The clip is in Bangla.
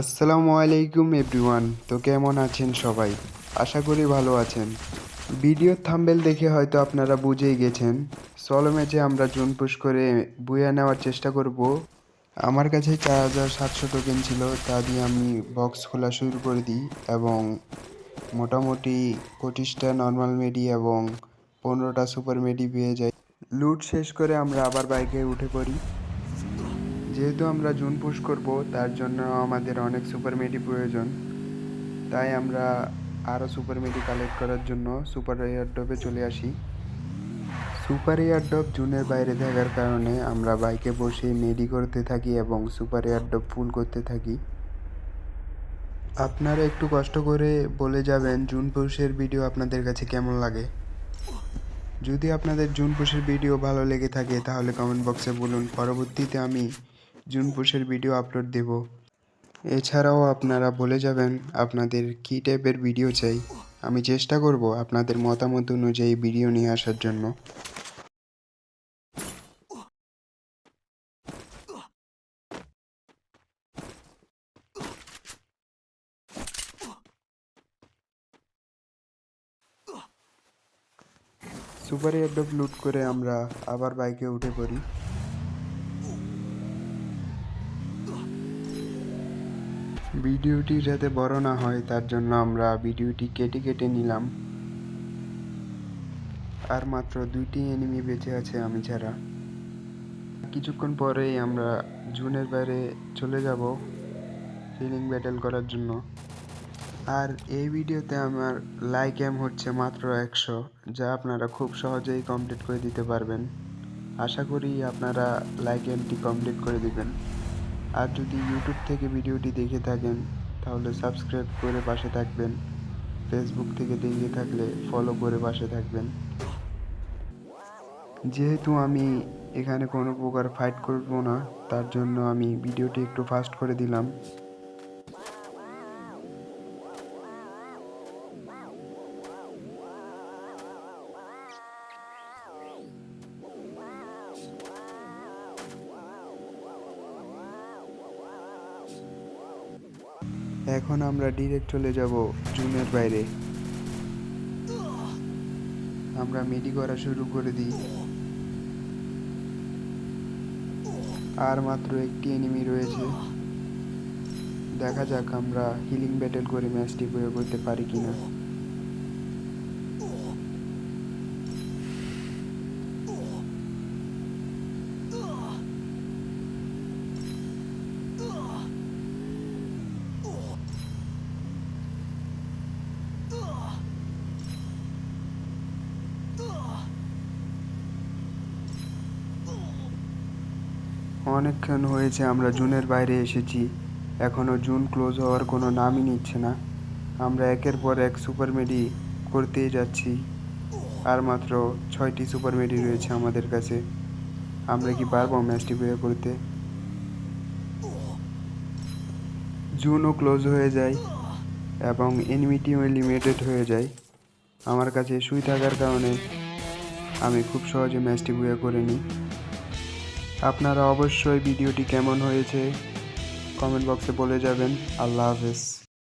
আসসালামু আলাইকুম এভরিওয়ান। তো কেমন আছেন সবাই? আশা করি ভালো আছেন। ভিডিও থাম্বেল দেখে হয়তো আপনারা বুঝেই গেছেন। সলো ম্যাচে আমরা জুন পুশ করে বুয়া নেওয়ার চেষ্টা করব। আমার কাছে চার হাজার সাতশো টোকেন ছিল, তা দিয়ে আমি বক্স খোলা শুরু করে দিই এবং মোটামুটি পঁচিশটা নর্মাল মেডি এবং পনেরোটা সুপার মেডি পেয়ে যাই। লুট শেষ করে আমরা আবার বাইকে উঠে পড়ি। যেহেতু আমরা জুন পুশ করব, তার জন্য আমাদের অনেক সুপার মেডি প্রয়োজন। তাই আমরা আরও সুপার মেডি কালেক্ট করার জন্য সুপার এয়ার ড্রপে চলে আসি। সুপার এয়ার ড্রপ জুনের বাইরে থাকার কারণে আমরা বাইকে বসে মেডি করতে থাকি এবং সুপার এয়ার ড্রপ ফুল করতে থাকি। আপনারা একটু কষ্ট করে বলে যাবেন জুন পুষের ভিডিও আপনাদের কাছে কেমন লাগে। যদি আপনাদের জুন পুষের ভিডিও ভালো লেগে থাকে, তাহলে কমেন্ট বক্সে বলুন। পরবর্তীতে আমি জুন পুষের ভিডিও আপলোড দেব। এছাড়াও আপনারা বলে যাবেন, আপনাদের কী টাইপের ভিডিও চাই? আমি চেষ্টা করব আপনাদের মতামত অনুযায়ী ভিডিও নিয়ে আসার জন্য। সুপার এয়ারড্রপ লুট করে আমরা আবার বাইকে উঠে পড়ি। ভিডিওটি যাতে বড় না হয়, তার জন্য আমরা ভিডিওটি কেটে কেটে নিলাম। আর মাত্র দুইটি এনিমি বেঁচে আছে আমি ছাড়া। কিছুক্ষণ পরেই আমরা জুনের বাইরে চলে যাব ফিলিং ব্যাটেল করার জন্য। আর এই ভিডিওতে আমার লাইক এম হচ্ছে মাত্র একশো, যা আপনারা খুব সহজেই কমপ্লিট করে দিতে পারবেন। আশা করি আপনারা লাইক এমটি কমপ্লিট করে দিবেন। আর যদি ইউটিউব থেকে ভিডিওটি দেখে থাকেন, তাহলে সাবস্ক্রাইব করে পাশে থাকবেন। ফেসবুক থেকে দেখে থাকলে ফলো করে পাশে থাকবেন। যেহেতু আমি এখানে কোনো প্রকার ফাইট করব না, তার জন্য আমি ভিডিওটি একটু ফাস্ট করে দিলাম। এখন আমরা ডিরেক্ট চলে যাব জুনের বাইরে। আমরা মেডি করা শুরু করে দিই। আর মাত্র একটি এনিমি রয়েছে। দেখা যাক আমরা হিলিং ব্যাটেল করে ম্যাচটি প্রয়োগ করতে পারি কিনা। অনেকক্ষণ হয়েছে আমরা জুনের বাইরে এসেছি। এখনও জুন ক্লোজ হওয়ার কোনো নামই নিচ্ছে না। আমরা একের পর এক সুপার মেডি করতেই যাচ্ছি। আর মাত্র ছয়টি সুপার মেডি রয়েছে আমাদের কাছে। আমরা কি পারব ম্যাচটি প্রয়োগ করতে? জুনও ক্লোজ হয়ে যায় এবং এনিমিটিও লিমিটেড হয়ে যায়। আমার কাছে সুই থাকার কারণে আমি খুব সহজে ম্যাচটি বয়ে করে নিই। আপনারা অবশ্যই ভিডিওটি কেমন হয়েছে কমেন্ট বক্সে বলে যাবেন। আল্লাহ হাফেজ।